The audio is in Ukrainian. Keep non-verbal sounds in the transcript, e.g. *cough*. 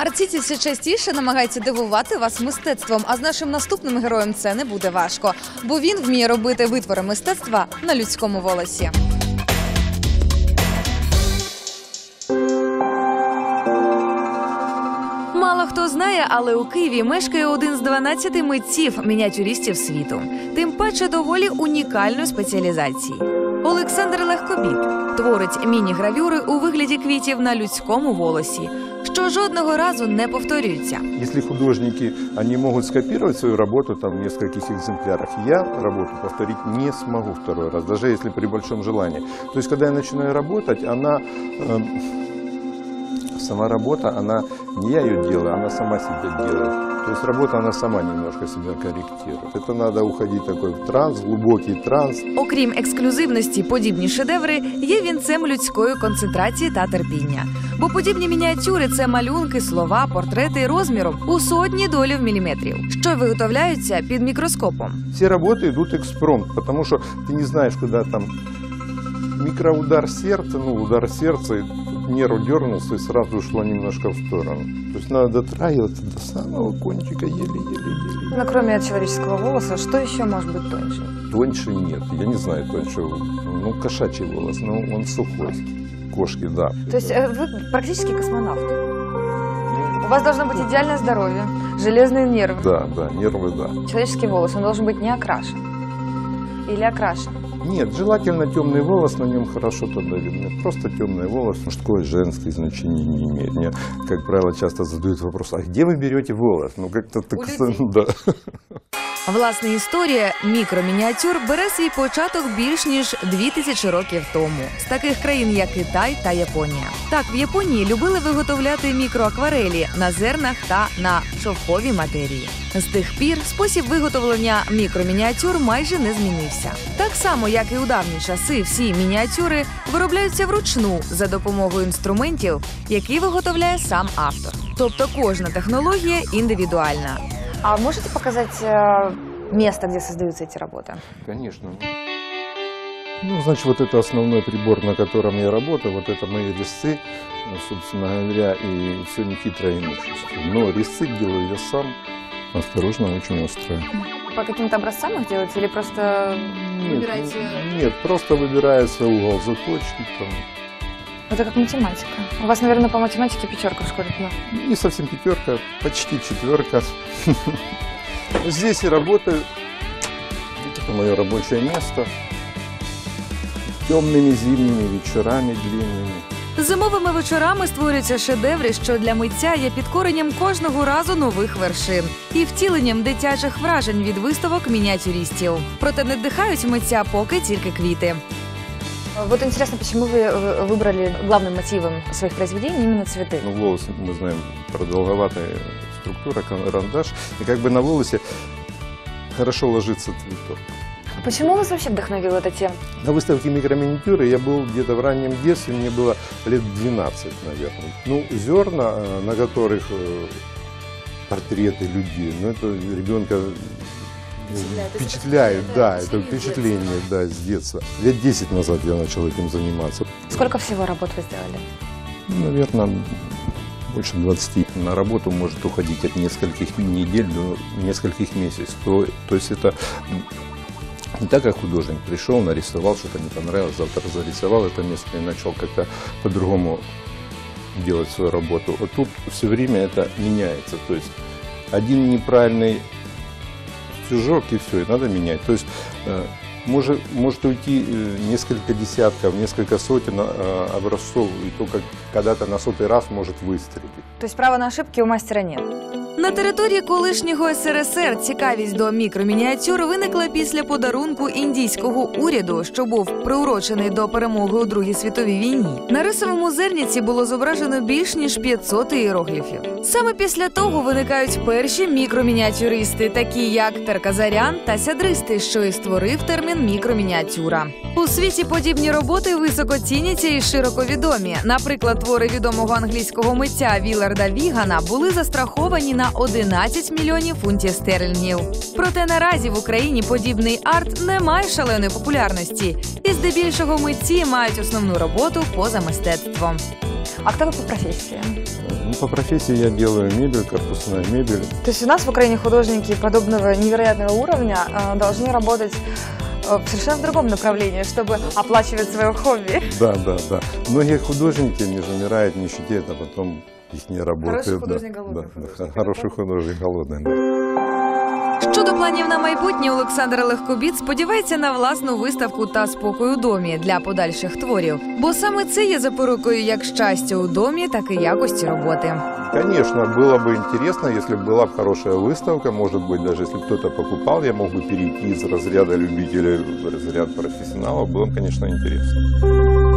Арціці все частіше намагається дивувати вас мистецтвом. А з нашим наступним героєм це не буде важко, бо він вміє робити витвори мистецтва на людському волосі. Мало хто знає, але у Києві мешкає один з 12 митців мініатюристів світу, тим паче доволі унікальної спеціалізації. Олександр Легкобіт творить міні-гравюри у вигляді квітів на людському волосі, що жодного разу не повторюється. Если художники, они могут скопировать свою работу там в нескольких экземплярах, я работу повторить не смогу второй раз, даже если при большом желании. То есть, когда я начинаю работать, она, э, сама работа, она, не я ее делаю, она сама себе делает. То есть работа, она сама немножко себя корректирует. Это надо уходить такой в транс, в глубокий транс. Окрім ексклюзивності, подібні шедеври є вінцем людської концентрації та терпіння. Бо подібні мініатюри це малюнки, слова, портрети розміром у сотні долів міліметрів, що виготовляються під мікроскопом. Все работы идут экспромт, потому что ты не знаешь, куда там микроудар сердца, ну, удар сердца, и тут Нерв дернулся и сразу ушло немножко в сторону. То есть надо дотрагиваться до самого кончика еле-еле-еле. Ну, кроме человеческого волоса, что еще может быть тоньше? Тоньше нет, я не знаю тоньше. Ну, кошачий волос, но он сухой. Кошки, да. То есть э, вы практически космонавт. У вас должно быть идеальное здоровье, железные нервы. Да, да, нервы, да. Человеческий волос, он должен быть не окрашен. Или окрашен. Нет, желательно темный волос, на нем хорошо тогда видно. Просто темный волос, мужской, женский значения не имеет. Мне, как правило, часто задают вопрос, а где вы берете волос? Ну, как-то так... *laughs* Да. Власне, історія мікромініатюр бере свій початок більш ніж дві тисячі років тому з таких країн, як Китай та Японія. Так, в Японії любили виготовляти мікроакварелі на зернах та на шовковій матерії. З тих пір спосіб виготовлення мікромініатюр майже не змінився. Так само, як і у давні часи, всі мініатюри виробляються вручну за допомогою інструментів, які виготовляє сам автор. Тобто кожна технологія індивідуальна. А можете показать э, место, где создаются эти работы? Конечно. Ну, значит, вот это основной прибор, на котором я работаю, вот это мои резцы, ну, собственно говоря, и все нехитрое имущество. Но резцы делаю я сам, осторожно, очень острое. По каким-то образцам их делаете или просто Нет, выбираете? нет, просто выбирается угол заточки, там, Это как математика. У вас, наверное, по математике пятерка в школе была. не совсем пятерка, почти четверка. Здесь и работаю. Это мое рабочее место. Темными зимними вечерами длинными. Зимовими вечорами створюються шедеври, що для митця є підкоренням кожного разу нових вершин і втіленням дитячих вражень від виставок мініатюристів. Проте не дихають митця поки тільки квіти. Вот интересно, почему вы э, выбрали главным мотивом своих произведений именно цветы? Ну, волос, мы знаем, продолговатая структура, карандаш. И как бы на волосе хорошо ложится цветок. Почему вас вообще вдохновила эта тема? На выставке микроминиатюры я был где-то в раннем детстве, мне было лет 12, наверное. Ну, зерна, э, на которых э, портреты людей, ну, это ребенка Впечатляет. впечатляет, да, это Впечатление да, с детства. Лет 10 назад я начал этим заниматься. Сколько всего работ вы сделали? Наверное, больше 20. На работу может уходить от нескольких недель до нескольких месяцев. То, то есть это не так, как художник пришел, нарисовал, что-то не понравилось, завтра зарисовал это место и начал как-то по-другому делать свою работу. Вот тут все время это меняется. То есть один неправильный стежок и все, и надо менять. То есть э, может, может уйти э, несколько десятков, несколько сотен э, образцов, и только когда-то на сотый раз может выстрелить. То есть права на ошибки у мастера нет. На території колишнього СРСР цікавість до мікромініатюр виникла після подарунку індійського уряду, що був приурочений до перемоги у Другій світовій війні. На рисовому зерніці було зображено більш ніж 500 іерогліфів. Саме після того виникають перші мікромініатюристи, такі як Терказарян та Сядристи, що і створив термін мікромініатюра. У світі подібні роботи високо ціняться і широко відомі. Наприклад, твори відомого англійського митця Віларда Вігана були застраховані на 11 мільйонів фунтів стерлінгів. Проте наразі в Україні подібний арт не має шаленої популярності, і здебільшого митці мають основну роботу поза мистецтвом. А кто вы по профессии? Ну, по профессии я делаю мебель, корпусная мебель. То есть у нас в Украине художники подобного невероятного уровня э, должны работать э, в совершенно другом направлении, чтобы оплачивать свое хобби. Да, да, да. Многие художники не замирают в нищете, а потом их не работают. художник, да, голодный да, художник, да, хороший художник, голодный. Да. Щодо планів на майбутнє, Олександр Легкобіт сподівається на власну виставку та спокій у домі для подальших творів, бо саме це є запорукою як щастя у домі, так і якості роботи. Конечно, было бы интересно, если бы была бы хорошая выставка. Может быть, даже если кто-то покупал, я мог бы перейти из разряда любителей в разряд профессионалов. Было бы, конечно, интересно.